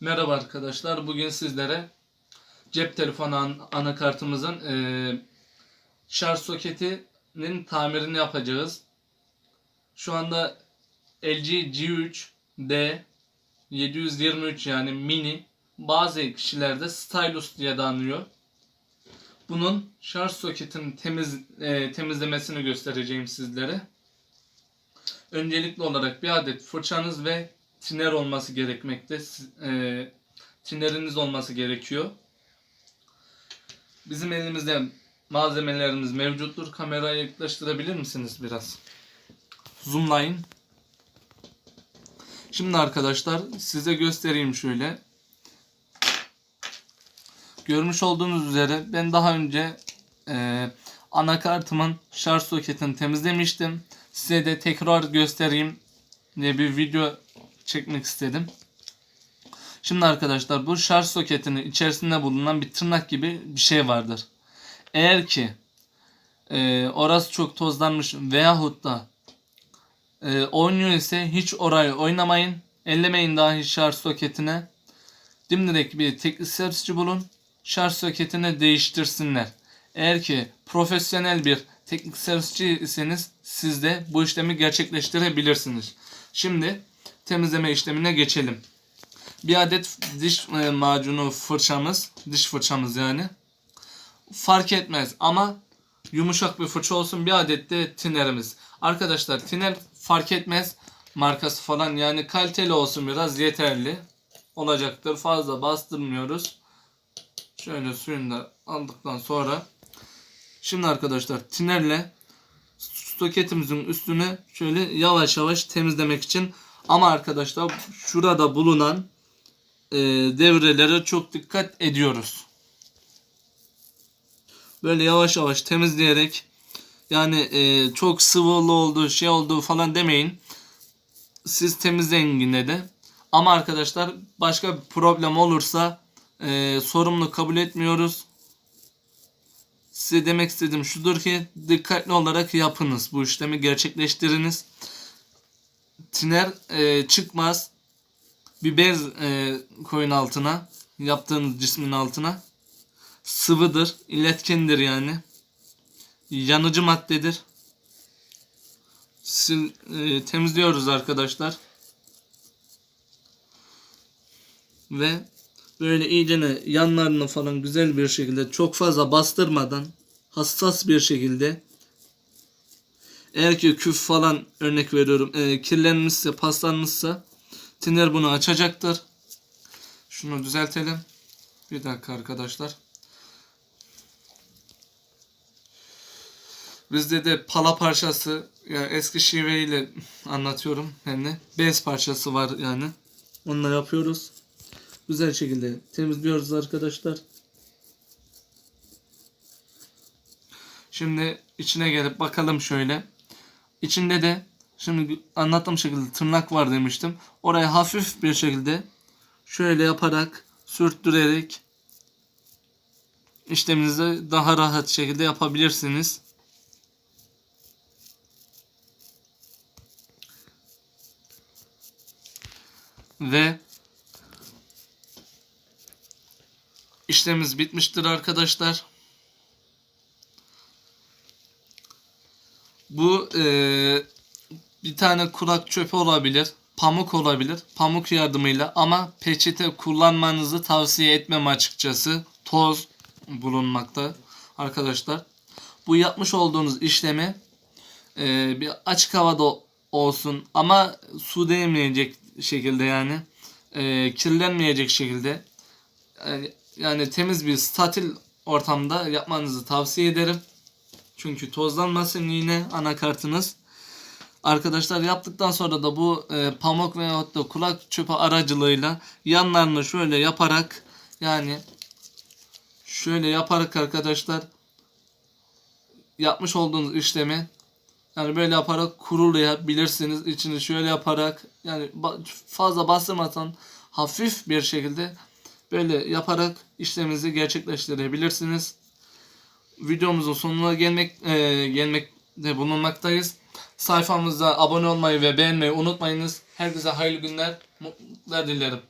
Merhaba arkadaşlar. Bugün sizlere cep telefonu an- anakartımızın eee, şarj soketinin tamirini yapacağız. Şu anda LG G3D 723 yani mini bazı kişilerde stylus diye de anılıyor. Bunun şarj soketinin temiz eee, temizlemesini göstereceğim sizlere. Öncelikli olarak bir adet fırçanız ve tiner olması gerekmekte. E, tineriniz olması gerekiyor. Bizim elimizde malzemelerimiz mevcuttur. Kamerayı yaklaştırabilir misiniz biraz? Zoomlayın. Şimdi arkadaşlar size göstereyim şöyle. Görmüş olduğunuz üzere ben daha önce e, anakartımın şarj soketini temizlemiştim. Size de tekrar göstereyim diye bir video çekmek istedim. Şimdi arkadaşlar bu şarj soketinin içerisinde bulunan bir tırnak gibi bir şey vardır. Eğer ki e, orası çok tozlanmış veyahut da e, oynuyor ise hiç orayı oynamayın. Ellemeyin dahi şarj soketine. Dimdirek bir teknik servisçi bulun. Şarj soketini değiştirsinler. Eğer ki profesyonel bir teknik servisçi iseniz siz de bu işlemi gerçekleştirebilirsiniz. Şimdi temizleme işlemine geçelim. Bir adet diş e, macunu fırçamız, diş fırçamız yani. Fark etmez ama yumuşak bir fırça olsun. Bir adet de tinerimiz. Arkadaşlar tiner fark etmez markası falan yani kaliteli olsun biraz yeterli olacaktır. Fazla bastırmıyoruz. Şöyle suyunu da aldıktan sonra şimdi arkadaşlar tinerle soketimizin üstüne şöyle yavaş yavaş temizlemek için ama arkadaşlar şurada bulunan e, devrelere çok dikkat ediyoruz. Böyle yavaş yavaş temizleyerek yani e, çok sıvılı oldu şey oldu falan demeyin. Siz temizleyin yine de. Ama arkadaşlar başka bir problem olursa e, sorumlu kabul etmiyoruz. Size demek istediğim şudur ki dikkatli olarak yapınız. Bu işlemi gerçekleştiriniz. Tiner e, çıkmaz. Bir bez e, koyun altına. Yaptığınız cismin altına. Sıvıdır. iletkendir yani. Yanıcı maddedir. Sil, e, temizliyoruz arkadaşlar. Ve böyle iyicene yanlarını falan güzel bir şekilde çok fazla bastırmadan hassas bir şekilde eğer ki küf falan örnek veriyorum e, kirlenmişse paslanmışsa tiner bunu açacaktır. Şunu düzeltelim. Bir dakika arkadaşlar. Bizde de pala parçası yani eski şiveyle anlatıyorum de bez parçası var yani. Onunla yapıyoruz. Güzel şekilde temizliyoruz arkadaşlar. Şimdi içine gelip bakalım şöyle. İçinde de şimdi anlattığım şekilde tırnak var demiştim. Oraya hafif bir şekilde şöyle yaparak sürttürerek işleminizi daha rahat şekilde yapabilirsiniz. Ve işlemimiz bitmiştir arkadaşlar. Bu eee, bir tane kulak çöpü olabilir. Pamuk olabilir. Pamuk yardımıyla ama peçete kullanmanızı tavsiye etmem açıkçası. Toz bulunmakta arkadaşlar. Bu yapmış olduğunuz işlemi eee, bir açık havada olsun ama su değmeyecek şekilde yani eee, kirlenmeyecek şekilde yani, yani temiz bir statil ortamda yapmanızı tavsiye ederim. Çünkü tozlanmasın yine anakartınız. Arkadaşlar yaptıktan sonra da bu e, pamuk veyahut da kulak çöpü aracılığıyla yanlarını şöyle yaparak yani şöyle yaparak arkadaşlar yapmış olduğunuz işlemi yani böyle yaparak kurulayabilirsiniz. İçini şöyle yaparak yani fazla bastırmadan hafif bir şekilde böyle yaparak işleminizi gerçekleştirebilirsiniz videomuzun sonuna gelmek e, gelmekte bulunmaktayız. Sayfamıza abone olmayı ve beğenmeyi unutmayınız. Herkese hayırlı günler, mutluluklar dilerim.